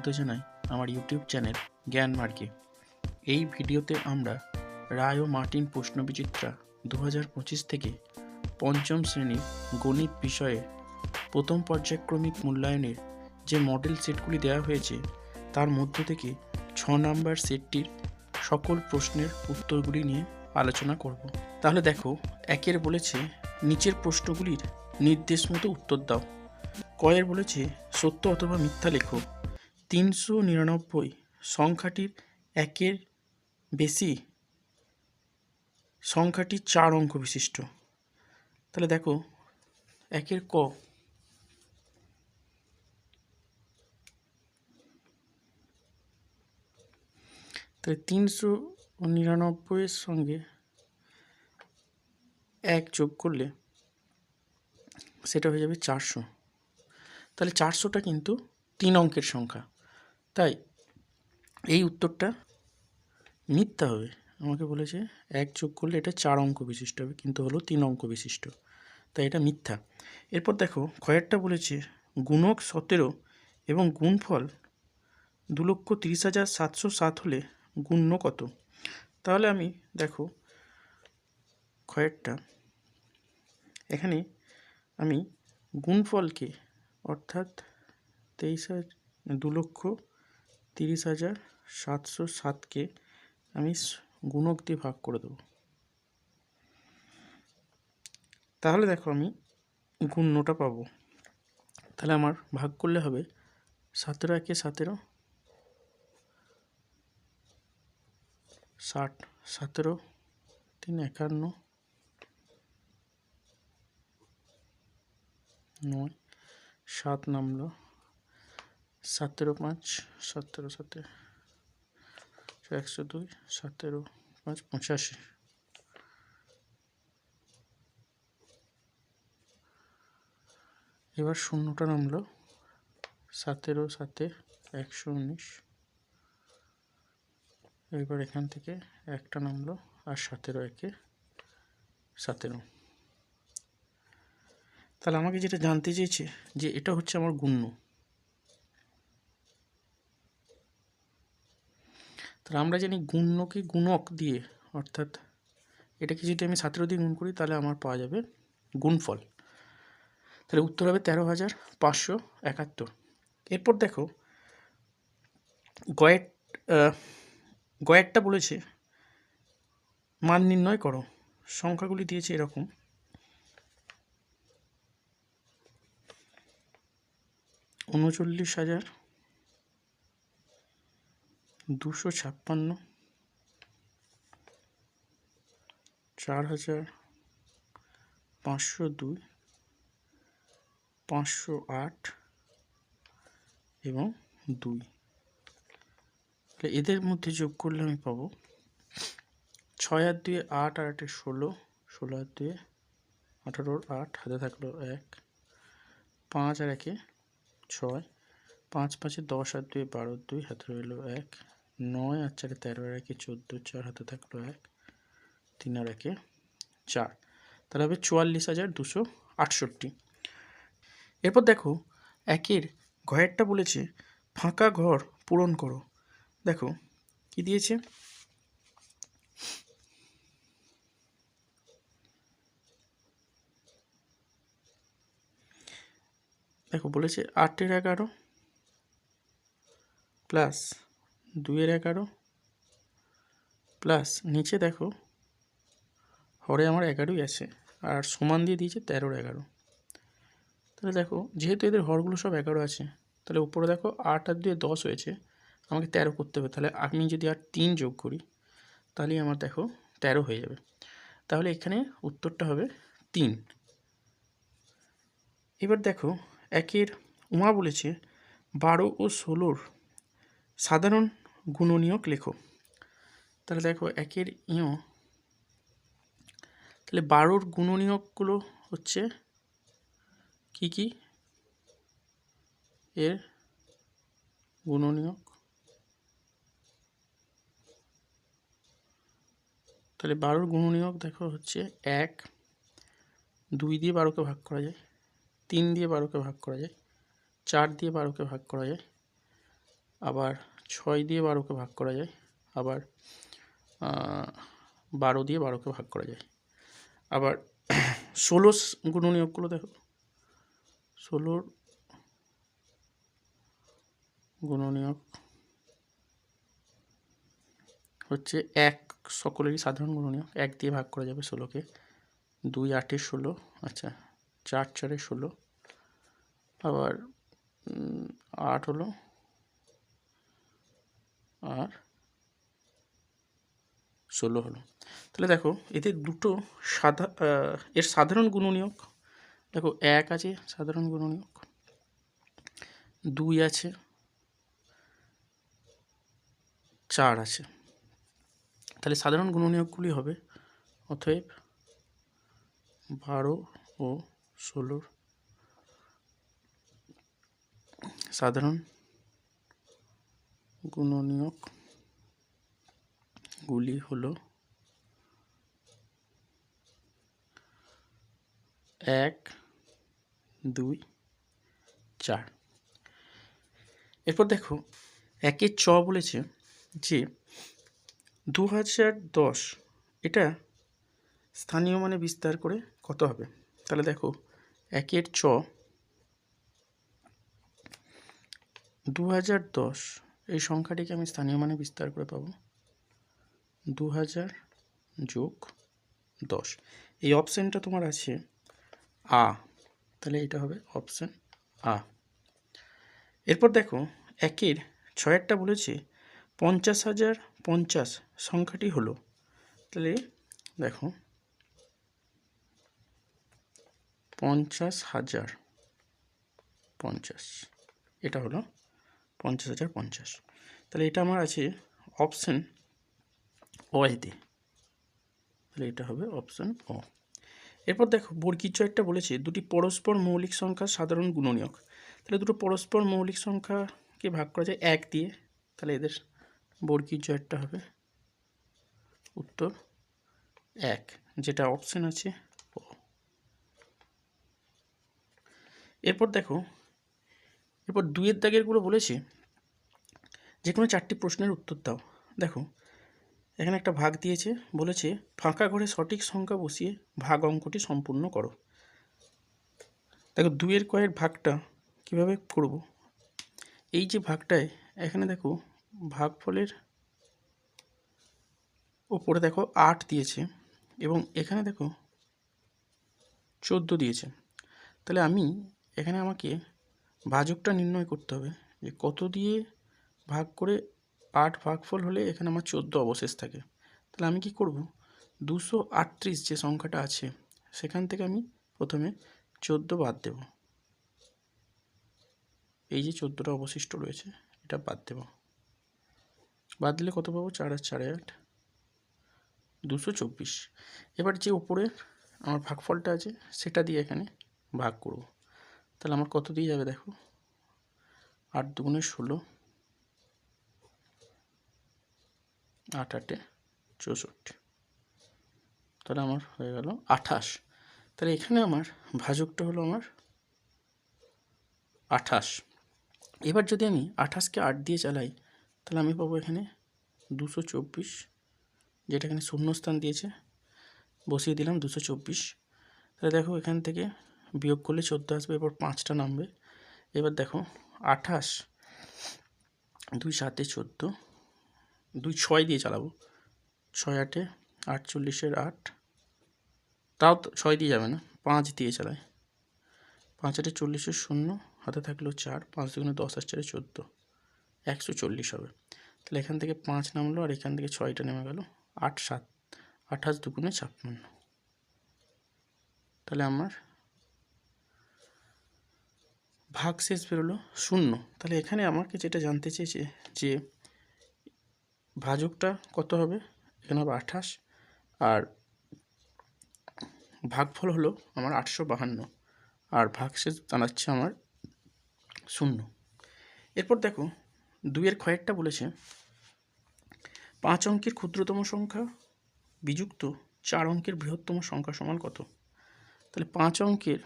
স্বাগত জানাই আমার ইউটিউব চ্যানেল জ্ঞান মার্গে। এই ভিডিওতে আমরা রায় ও মার্টিন প্রশ্নবিচিত্রা দু হাজার পঁচিশ থেকে পঞ্চম শ্রেণির গণিত বিষয়ে প্রথম পর্যায়ক্রমিক মূল্যায়নের যে মডেল সেটগুলি দেওয়া হয়েছে, তার মধ্য থেকে ছ নাম্বার সেটটির সকল প্রশ্নের উত্তরগুলি নিয়ে আলোচনা করব। তাহলে দেখো, একের বলেছে, নিচের প্রশ্নগুলির নির্দেশ মতো উত্তর দাও। কয়ের বলেছে, সত্য অথবা মিথ্যা লেখো। তিনশো নিরানব্বই সংখ্যাটির একের বেশি সংখ্যাটি চার অঙ্ক বিশিষ্ট। তাহলে দেখো, একের ক। তাহলে তিনশো নিরানব্বইয়ের সঙ্গে এক যোগ করলে সেটা হয়ে যাবে চারশো। তাহলে চারশোটা কিন্তু তিন অঙ্কের সংখ্যা। তাই এই উত্তরটা মিথ্যা হবে। আমাকে বলেছে এক যোগ করলে এটা চার অঙ্ক বিশিষ্ট হবে, কিন্তু হলো তিন অঙ্ক বিশিষ্ট। তাই এটা মিথ্যা। এরপর দেখো, খয়েরটা বলেছে গুণক সতেরো এবং গুণফল দু লক্ষ তিরিশ হাজার সাতশো সাত হলে গুণ্য কত? তাহলে আমি দেখো খয়েরটা। এখানে আমি গুণফলকে অর্থাৎ তেইশ হাজার, দু লক্ষ তিরিশ হাজার সাতশো সাতকে আমি গুণক দিয়ে ভাগ করে দেবো। তাহলে দেখো আমি গুণ্যটা পাবো। তাহলে আমার ভাগ করলে হবে সতেরো একে সতেরো ষাট, সতেরো, তিন, একান্ন, নয়, সাত নামলো সতেরো পাঁচ, সতেরো সাতে একশো দুই, সতেরো পাঁচ, পঁচাশি। এবার শূন্যটা নামলো। সতেরো সাতে একশো উনিশ। এবার এখান থেকে একটা নামলো আর সতেরো একে সতেরো। তাহলে আমাকে যেটা জানতে চেয়েছে যে এটা হচ্ছে আমার গুণ্য। তাহলে আমরা জানি গুণ্যকে গুণক দিয়ে, অর্থাৎ এটাকে যদি আমি সতেরো দিয়ে গুণ করি, তাহলে আমার পাওয়া যাবে গুণফল। তাহলে উত্তর হবে তেরো হাজার পাঁচশো একাত্তর। এরপর দেখো, গয়েট গয়েরটা বলেছে, মান নির্ণয় করো, সংখ্যাগুলি দিয়েছে এরকম। উনচল্লিশ হাজার দুশো ছাপ্পান্ন চার হাজার পাঁচশো দুই, পাঁচশো আট এবং দুই। এদের মধ্যে যোগ করলে আমি পাবো ছয় আর দুয়ে আট আর আটে ষোলো ষোলো আর দুয়ে আঠারোর আট, হাতে থাকল এক। পাঁচ আর একে ছয়, পাঁচ পাঁচে দশ আর দুই বারো দুই, হাতে রইল এক। নয় আর চারে তেরো আর একে চোদ্দ, চার হাতে থাকল এক, তিন আর একে চার। তাহলে হবে চুয়াল্লিশ হাজার দুশো আটষট্টি। এরপর দেখো, একের ঘরেরটা বলেছে, ফাঁকা ঘর পূরণ করো। দেখো, কি দিয়েছে? দেখো, বলেছে আটের এগারো প্লাস দুইয়ের এগারো প্লাস নিচে দেখো, হরে আমার এগারোই আছে, আর সমান দিয়ে দিয়েছে তেরোর এগারো। তাহলে দেখো, যেহেতু এদের হরগুলো সব এগারো আছে, তাহলে উপরে দেখো আট আর দুয়ে দশ হয়েছে, আমাকে তেরো করতে হবে। তাহলে আমি যদি আর তিন যোগ করি, তাহলেই আমার দেখো তেরো হয়ে যাবে। তাহলে এখানে উত্তরটা হবে তিন। এবার দেখো, একের উমা বলেছে, বারো ও ষোলোর সাধারণ গুণনীয়ক লেখো তাহলে দেখো একের ইয়। তাহলে বারোর গুণনীয়কগুলো হচ্ছে কি কি? এর গুণনীয়ক। তাহলে বারোর গুণনীয়ক দেখো হচ্ছে এক, দুই দিয়ে বারোকে ভাগ করা যায়, তিন দিয়ে বারোকে ভাগ করা যায়, চার দিয়ে বারোকে ভাগ করা যায়, আবার ছয় দিয়ে বারোকে ভাগ করা যায়, আবার বারো দিয়ে বারোকে ভাগ করা যায়। আবার ষোলো গুণনীয়কগুলো দেখো। ষোলোর গুণনীয়ক হচ্ছে এক, সকলেরই সাধারণ গুণনীয়ক এক দিয়ে ভাগ করা যাবে ষোলোকে। দুই, আটে ষোলো আচ্ছা চার, চারে ষোলো। আবার আট হলো আর ষোলো হলো। তাহলে দেখো এতে দুটো সাধা এর সাধারণ গুণনীয়ক, দেখো, এক আছে, সাধারণ গুণনীয়ক, দুই আছে, চার আছে। তাহলে সাধারণ গুণনীয়কগুলি হবে অতএব বারো ও ষোলোর সাধারণ গুণনীয়ক গুলি হলো এক, দুই, চার। এরপর দেখো একের চ বলেছে যে দু হাজার দশ, এটা স্থানীয় মানে বিস্তার করে কত হবে? তাহলে দেখো, একের চ দু হাজার দশ এই সংখ্যাটিকে আমি স্থানীয় মানে বিস্তার করে পাবো। দু হাজার যোগ দশ। এই অপশানটা তোমার আছে আ। তাহলে এটা হবে অপশান আ। এরপর দেখো, একের ছয়েরটা বলেছে, পঞ্চাশ হাজার পঞ্চাশ সংখ্যাটি হলো। তাহলে দেখো, পঞ্চাশ হাজার পঞ্চাশ। এটা হলো পঞ্চাশ হাজার পঞ্চাশ। তাহলে এটা আমার আছে অপশান অয়েতে তাহলে এটা হবে অপশান অ এরপর দেখো বর্গীর একটা বলেছে, দুটি পরস্পর মৌলিক সংখ্যার সাধারণ গুণনীয়ক। তাহলে দুটো পরস্পর মৌলিক সংখ্যাকে ভাগ করা যায় এক দিয়ে। তাহলে এদের বর্গীর জয়েরটা হবে। উত্তর এক, যেটা অপশান আছে ও এরপর দেখো এরপর দুইয়ের দাগেরগুলো বলেছে যে কোনো চারটি প্রশ্নের উত্তর দাও। দেখো, এখানে একটা ভাগ দিয়েছে, বলেছে, ফাঁকা ঘরে সঠিক সংখ্যা বসিয়ে ভাগ অঙ্কটি সম্পূর্ণ করো। দেখো, দুইয়ের কয়ের ভাগটা কীভাবে করব? এই যে ভাগটায়, এখানে দেখো, ভাগফলের ওপরে দেখো আট দিয়েছে এবং এখানে দেখো চোদ্দ দিয়েছে। তাহলে আমি এখানে আমাকে ভাজকটা নির্ণয় করতে হবে যে কত দিয়ে ভাগ করে আট ভাগফল হলে এখানে আমার চোদ্দ অবশেষ থাকে। তাহলে আমি কি করব? দুশো আটত্রিশ যে সংখ্যাটা আছে, সেখান থেকে আমি প্রথমে চোদ্দ বাদ দেব। এই যে চোদ্দোটা অবশিষ্ট রয়েছে, এটা বাদ দেব। বাদ দিলে কত পাবো? চার আর চারে আট। দুশো চব্বিশ। এবার যে উপরে আমার ভাগফলটা আছে, সেটা দিয়ে এখানে ভাগ করব। তাহলে আমার কত দিয়ে যাবে দেখো? আট দুগুণে ষোলো। আট আটে চৌষট্টি। তাহলে আমার হয়ে গেল আঠাশ। তাহলে এখানে আমার ভাজকটা হলো আমার আঠাশ। এবার যদি আমি আঠাশকে আট দিয়ে চালাই, তাহলে আমি পাবো এখানে দুশো চব্বিশ, যেটা এখানে শূন্যস্থান দিয়েছে। বসিয়ে দিলাম দুশো চব্বিশ। তাহলে দেখো এখান থেকে বিয়োগ করলে চোদ্দ আসবে এবার পাঁচটা নামবে। এবার দেখো, আঠাশ, দুই সাতে চোদ্দ, দুই ছয় দিয়ে চালাবো। ছয় আটে আটচল্লিশের আট, তাও ছয় দিয়ে যাবে না, পাঁচ দিয়ে চালায় পাঁচ আটে চল্লিশের শূন্য, হাতে থাকল চার, পাঁচ দুগুণে দশ আর চারে চোদ্দ, একশো চল্লিশ হবে। তাহলে এখান থেকে পাঁচ নামলো আর এখান থেকে ছয়টা নেমে গেল, আট সাত, আঠাশ দুগুণে ছাপ্পান্ন। তাহলে আমার ভাগ শেষ বেরোলো, শূন্য। তাহলে এখানে আমাকে যেটা জানতে চেয়েছে যে ভাজকটা কত হবে? এখানে হবে আঠাশ। আর ভাগফল হলো আমার আটশো বাহান্ন। আর ভাগশেষ দাঁড়াচ্ছে আমার শূন্য। এরপর দেখো, দুইয়ের ক্ষয়েরটা বলেছে, পাঁচ অঙ্কের ক্ষুদ্রতম সংখ্যা বিযুক্ত চার অঙ্কের বৃহত্তম সংখ্যা সমান কত? তাহলে পাঁচ অঙ্কের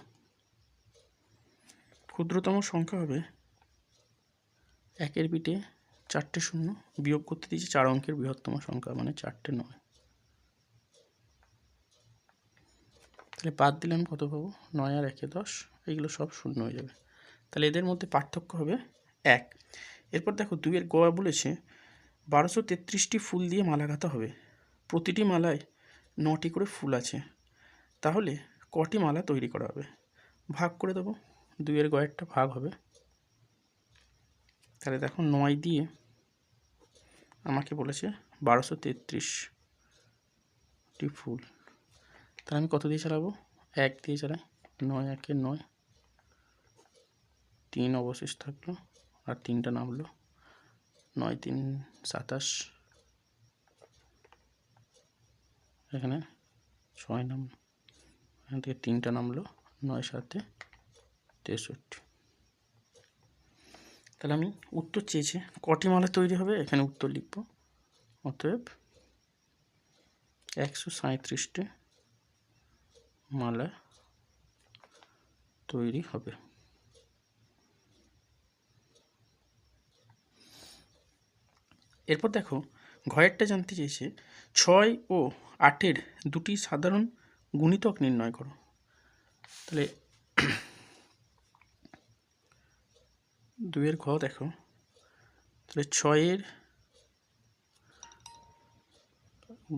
ক্ষুদ্রতম সংখ্যা হবে একের বিটে চারটে শূন্য, বিয়োগ করতে দিয়েছি চার অঙ্কের বৃহত্তম সংখ্যা মানে চারটে নয়। তাহলে বাদ দিলে আমি কত পাবো? নয় আর একে দশ, এইগুলো সব শূন্য হয়ে যাবে। তাহলে এদের মধ্যে পার্থক্য হবে এক। এরপর দেখো, দুইয়ের গোয়া বলেছে বারোশো তেত্রিশটি ফুল দিয়ে মালা গাঁথা হবে। প্রতিটি মালায় নটি করে ফুল আছে। তাহলে কটি মালা তৈরি করা হবে? ভাগ করে দেবো। দুইয়ের গয়েরটা ভাগ হবে। তাহলে দেখো নয় দিয়ে আমাকে বলেছে বারোশো তেত্রিশটি ফুল। তাহলে আমি কত দিয়ে চালাবো? এক দিয়ে চালাই। নয় একে নয়। তিন অবশেষ থাকল আর তিনটা নামলো। নয় তিন সাতাশ। এখানে ছয় নাম। এখান থেকে তিনটা নামলো। নয় সাতে তেষট্টি। তাহলে আমি উত্তর চেয়েছি। কটি মালা তৈরি হবে? এখানে উত্তর লিখব। অতএব একশো সাঁত্রিশটি মালা তৈরি হবে। এরপর দেখো, ঘয়েরটা জানতে চেয়েছে, ছয় ও আটের দুটি সাধারণ গুণিতক নির্ণয় করো। তাহলে দুইয়ের ঘ দেখো। তাহলে ছয়ের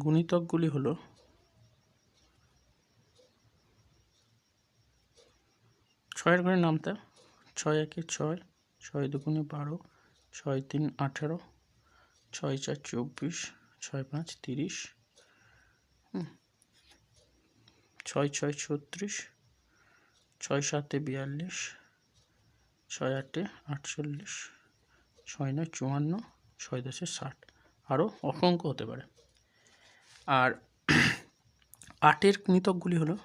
গুণিতকগুলি হলো ছয়ের ঘরের নামটা ছয় একে ছয় ছয় দুগুণে বারো, ছয় তিন আঠেরো, ছয় চার চব্বিশ, ছয় পাঁচ তিরিশ ছয় ছয় ছত্রিশ, ছয় সাতে বিয়াল্লিশ ছয় আটে আটচল্লিশ, ছয় নয়, চুয়ান্ন, ছয় দশে ষাট। আরও অসংখ্য হতে পারে। আর আটের গুণিতকগুলি হলো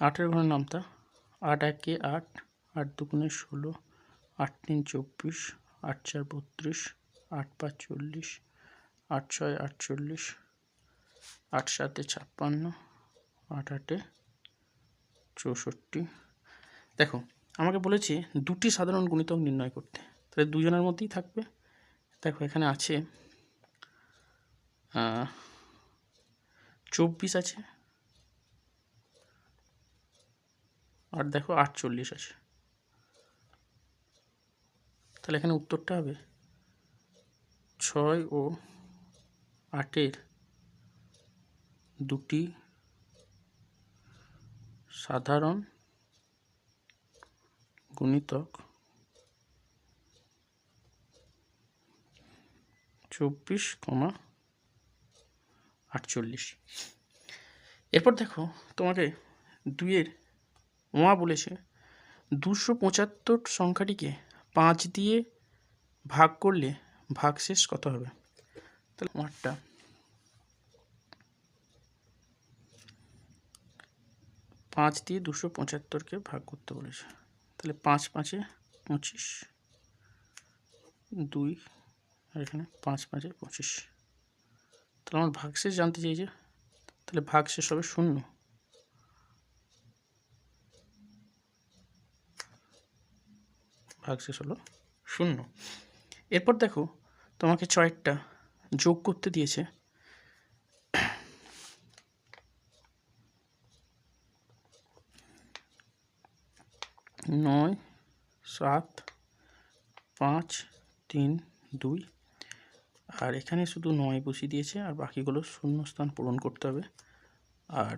আটের ঘরের নামটা আট একে আট আট দুগুণে ষোলো, আট তিন চব্বিশ, আট চার বত্রিশ, আট পাঁচ চল্লিশ, আট ছয় আটচল্লিশ, আট সাতে ছাপ্পান্ন, আট আটে চৌষট্টি। দেখো, আমাকে বলেছে দুটি সাধারণ গুণিতক নির্ণয় করতে। তাহলে দুজনের মধ্যেই থাকবে। দেখো, এখানে আছে চব্বিশ আছে, আর দেখো আটচল্লিশ আছে। তাহলে এখানে উত্তরটা হবে ছয় ও আটের দুটি সাধারণ গুণিতক চব্বিশ কমা আটচল্লিশ। এরপর দেখো তোমাকে দুইয়ের ওয়া বলেছে, দুশো পঁচাত্তর সংখ্যাটিকে পাঁচ দিয়ে ভাগ করলে ভাগশেষ কত হবে? তাহলে ওয়াটটা পাঁচ দিয়ে দুশো পঁচাত্তরকে ভাগ করতে বলেছে। তাহলে পাঁচ পাঁচে পঁচিশ, দুই, আর এখানে পাঁচ পাঁচে পঁচিশ। তাহলে আমার ভাগশেষ জানতে চাইছে তাহলে ভাগশেষ হবে শূন্য। ভাগশেষ হলো শূন্য। এরপর দেখো তোমাকে ছয়টা যোগ করতে দিয়েছে। নয়, সাত, পাঁচ, তিন, দুই। আর এখানে শুধু নয় বসিয়ে দিয়েছে, আর বাকিগুলো শূন্য স্থান পূরণ করতে হবে। আর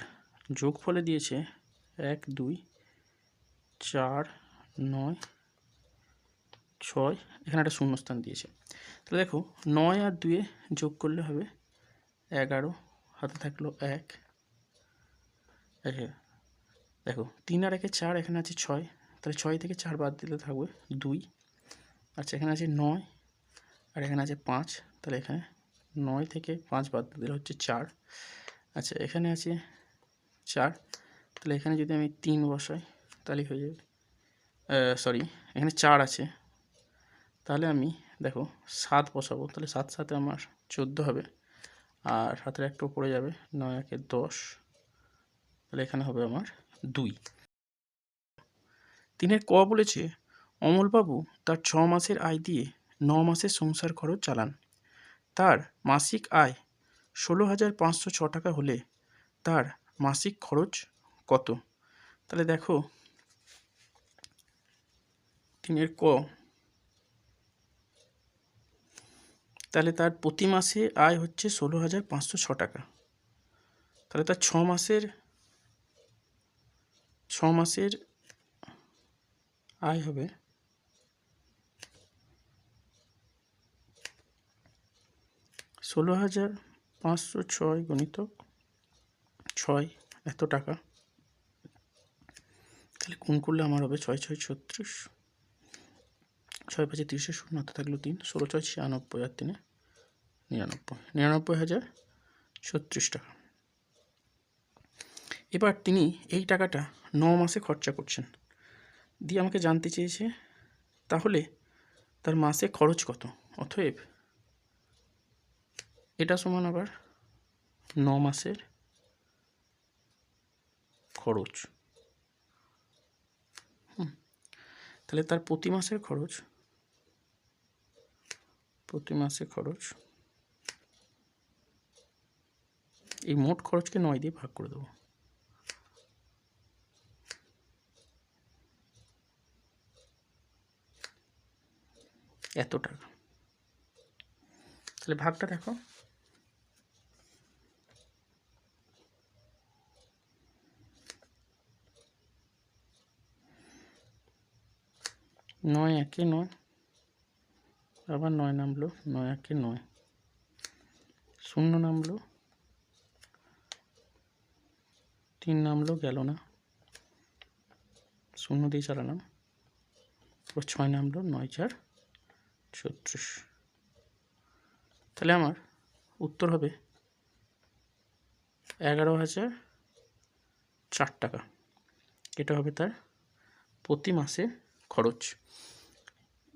যোগ ফলে দিয়েছে এক, দুই, চার, নয়, ছয়। এখানে একটা শূন্যস্থান দিয়েছে। তাহলে দেখো, নয় আর দুয়ে যোগ করলে হবে এগারো। হাতে থাকল এক। দেখো, তিন আর একে চার, এখানে আছে ছয়। তাহলে ছয় থেকে চার বাদ দিলে থাকবে দুই। আচ্ছা এখানে আছে নয় আর এখানে আছে পাঁচ। তাহলে এখানে নয় থেকে পাঁচ বাদ দিলে হচ্ছে চার। আচ্ছা এখানে আছে চার। তাহলে এখানে যদি আমি তিন বসাই, তাহলে হয়ে যাবে সরি এখানে চার আছে। তাহলে আমি, দেখো, সাত বসাবো। তাহলে সাত সাথে আমার চোদ্দ হবে। আর সাতের একটা পড়ে যাবে, নয়, একে দশ। তাহলে এখানে হবে আমার দুই। তিনের ক বলেছে, অমলবাবু তার ছ মাসের আয় দিয়ে ন মাসের সংসার খরচ চালান। তার মাসিক আয় ষোলো হাজার পাঁচশো ছ টাকা হলে তার মাসিক খরচ কত? তাহলে দেখো তিনের ক। তাহলে তার প্রতি মাসে আয় হচ্ছে ষোলো হাজার পাঁচশো ছ টাকা। তাহলে তার ছ মাসের ছ মাসের আয় হবে। ষোলো হাজার পাঁচশো ছয় গণিতক ছয়, এত টাকা। তাহলে কোন করলে আমার হবে ছয় ছয়, ছত্রিশ। ছয় পাঁচে তিরিশে শূন্য থাকল তিন। ষোলো, ছয়, ছিয়ানব্বই, আর তিনে নিরানব্বই। নিরানব্বই হাজার ছত্রিশ টাকা। এবার তিনি এই টাকাটা ন মাসে খরচা করছেন। দিয়ে আমাকে জানতে চেয়েছে, তাহলে তার মাসে খরচ কত? অতএব এটা সমান আবার ন মাসের খরচ। তাহলে তার প্রতি মাসের খরচ, প্রতি মাসে খরচ এই মোট খরচকে নয় দিয়ে ভাগ করে দেবো। এত টাকা। তাহলে ভাগটা দেখো। নয় একে নয়। আবার নয় নামলো, নয় একে নয়। শূন্য নামলো। তিন নামলো, গেল না। শূন্য দিয়ে চালালাম। এবার ছয় নামলো, নয় চার। ছত্রিশ। তাহলে আমার উত্তর হবে এগারো হাজার চার টাকা। এটা হবে তার প্রতি মাসে খরচ।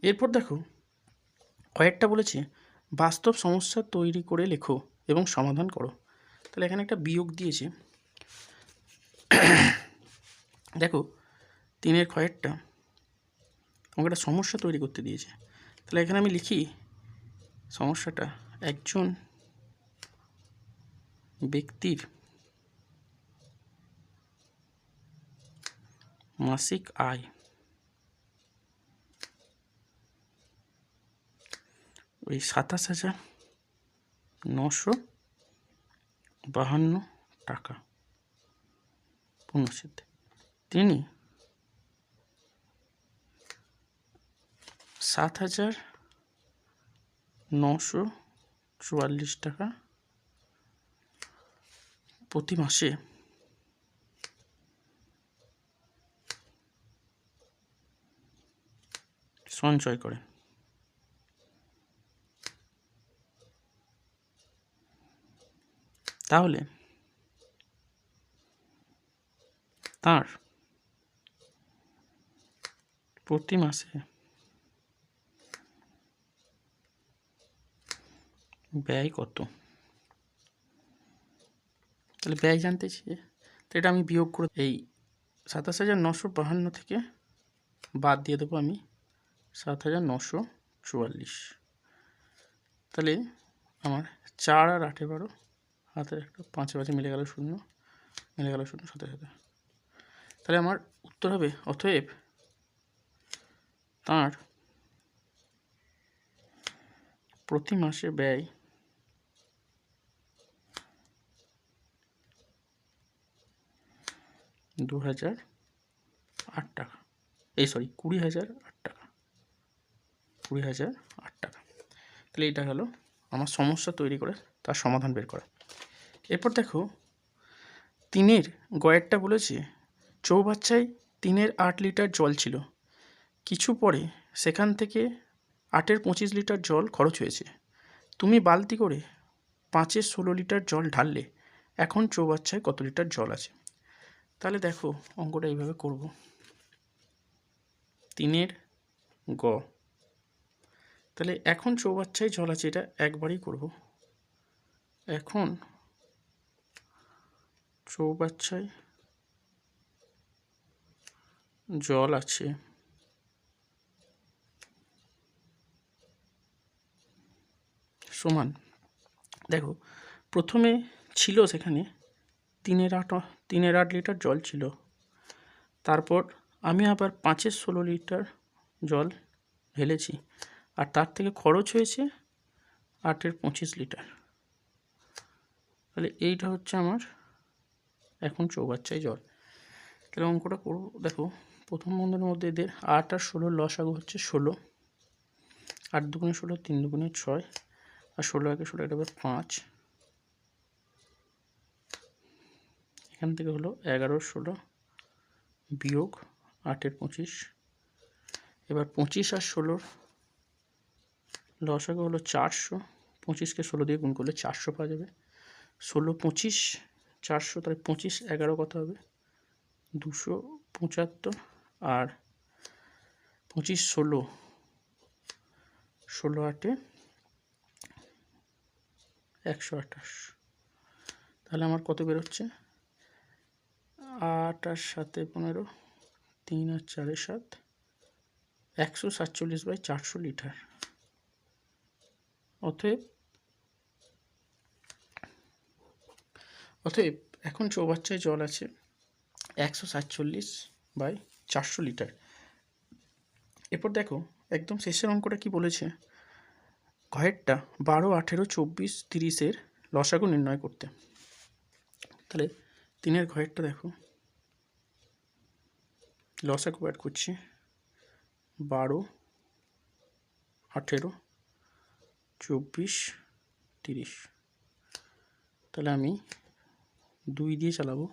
এরপর দেখো, কয়েকটা বলেছে, বাস্তব সমস্যা তৈরি করে লেখো এবং সমাধান করো। তাহলে এখানে একটা বিয়োগ দিয়েছে। দেখো, তিনের কয়েকটা আমাকে একটা সমস্যা তৈরি করতে দিয়েছে। তাহলে এখানে আমি লিখি, সমস্যাটা, একজন ব্যক্তির মাসিক আয় ওই সাতাশ হাজার নশো বাহান্ন টাকা। পূর্ণসিদ্ধে তিনি সাত হাজার নশো চুয়াল্লিশ টাকা প্রতি মাসে। সঞ্চয় করেন তাহলে তার প্রতি মাসে ব্যয় কত? তাহলে ব্যয় জানতে চেয়ে তো এটা আমি বিয়োগ করে এই সাতাশ হাজার নশো বাহান্ন থেকে বাদ দিয়ে দেবো আমি সাত হাজার নশো চুয়াল্লিশ। তাহলে আমার চার আর আটে বারো হাতের একটা পাঁচে পাঁচে মিলে গেল শূন্য, মিলে গেল শূন্য সাথে সাথে। তাহলে আমার উত্তর হবে, অতএব তার প্রতি মাসে ব্যয় দু হাজার আট টাকা। এই সরি কুড়ি হাজার আট টাকা। কুড়ি হাজার আট টাকা। তাহলে এটা হলো আমার সমস্যা তৈরি করে তার সমাধান বের করা। এরপর দেখো তিনের গয়েরটা বলেছে, চৌবাচ্চায় তিনের আট লিটার জল ছিল। কিছু পরে সেখান থেকে আটের পঁচিশ লিটার জল খরচ হয়েছে। তুমি বালতি করে পাঁচের ষোলো লিটার জল ঢাললে, এখন চৌবাচ্চায় কত লিটার জল আছে? তাহলে দেখো অঙ্কটা এইভাবে করব। তিনের গ। তাহলে এখন চৌবাচ্চায় জল আছে, এটা একবারই করব। এখন চৌবাচ্চায় জল আছে। সমান। দেখো, প্রথমে ছিল সেখানে তিনের আট তিনের আট লিটার জল ছিল। তারপর আমি আবার পাঁচের ষোলো লিটার জল ঢেলেছি। আর তার থেকে খরচ হয়েছে আটের পঁচিশ লিটার। তাহলে এইটা হচ্ছে আমার এখন চৌবাচ্চায় জল। তাহলে অঙ্কটা করব, দেখো, প্রথম বন্ধনের মধ্যে এদের আট আর ষোলোর লসাগু হচ্ছে ষোলো। আট দুগুণে ষোলো, তিন দুগুণে ছয়। আর ষোলো একে ষোলো, এটা পাঁচ। এখান থেকে হলো এগারো, ষোলো বিয়োগ আটের পঁচিশ। এবার পঁচিশ আর ষোলোর লসাগু হলো চারশো। পঁচিশকে ষোলো দিয়ে গুণ করলে চারশো পাওয়া যাবে। ষোলো, পঁচিশ, চারশো, তাহলে পঁচিশ, এগারো কত হবে? দুশো পঁচাত্তর। আর পঁচিশ, ষোলো ষোলো আটে একশো আঠাশ। তাহলে আমার কত বেরোচ্ছে? আট আর সাতে পনেরো, তিন আর চারে সাত, একশো সাতচল্লিশ বাই চারশো লিটার। অতএব অতএব এখন চৌবাচ্চায় জল আছে একশো সাতচল্লিশ বাই চারশো লিটার। এরপর দেখো, একদম শেষের অঙ্কটা কি বলেছে? ঘয়েরটা বারো, আঠেরো, চব্বিশ, তিরিশের লসাগু নির্ণয় করতে। তাহলে তিনের ঘয়েরটা দেখো। লসাগু অ্যাড করছি, বারো, আঠেরো, চব্বিশ, তিরিশ। তাহলে আমি দুই দিয়ে চালাবো।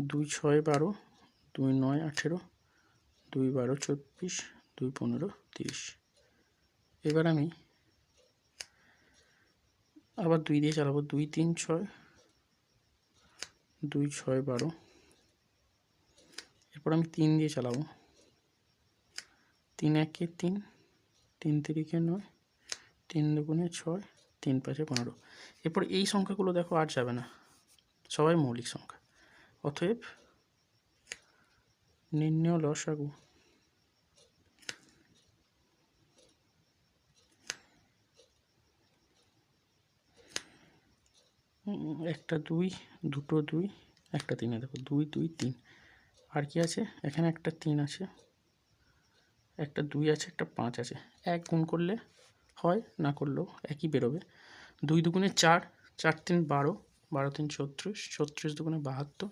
দুই ছয় বারো, দুই নয় আঠেরো, দুই বারো চব্বিশ, দুই পনেরো তিরিশ। এবার আমি আবার দুই দিয়ে চালাবো। দুই তিন ছয়, দুই ছয় বারো এরপর আমি তিন দিয়ে চালাবো। তিন একে তিন তিন তিরিকে নয়, তিন দুগুণে ছয়, তিন পাঁচে পনেরো। এরপর এই সংখ্যাগুলো দেখো আর যাবে না। সবাই মৌলিক সংখ্যা। অতএব নির্ণয় লসাগু। একটা দুই, দুটো দুই, একটা তিনে। দেখো, দুই দুই, তিন। আর কি আছে? এখানে একটা তিন আছে, একটা দুই আছে, একটা পাঁচ আছে। এক গুণ করলে হয়, না করলেও একই বেরোবে। দুই দুগুণে চার চার তিন বারো বারো তিন ছত্রিশ ছত্রিশ দুগুণে বাহাত্তর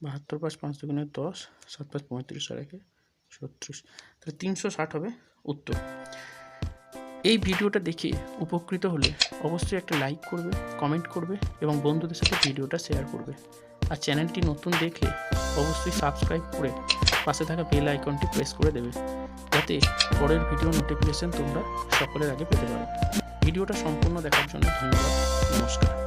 বাহাত্তর পাঁচ পাঁচ দুগুণে দশ, সাত পাঁচ পঁয়ত্রিশ আর একে ছত্রিশ। তাহলে তিনশো ষাট হবে উত্তর। এই ভিডিওটা দেখে উপকৃত হলে অবশ্যই একটা লাইক করবে, কমেন্ট করবে এবং বন্ধুদের সাথে ভিডিওটা শেয়ার করবে। আর চ্যানেলটি নতুন দেখলে অবশ্যই সাবস্ক্রাইব করে পাশে থাকা বেল আইকনটি প্রেস করে দেবে। যাতে পরের ভিডিও নোটিফিকেশন তোমরা সকলের আগে পেতে পারো। ভিডিওটা সম্পূর্ণ দেখার জন্য ধন্যবাদ। নমস্কার।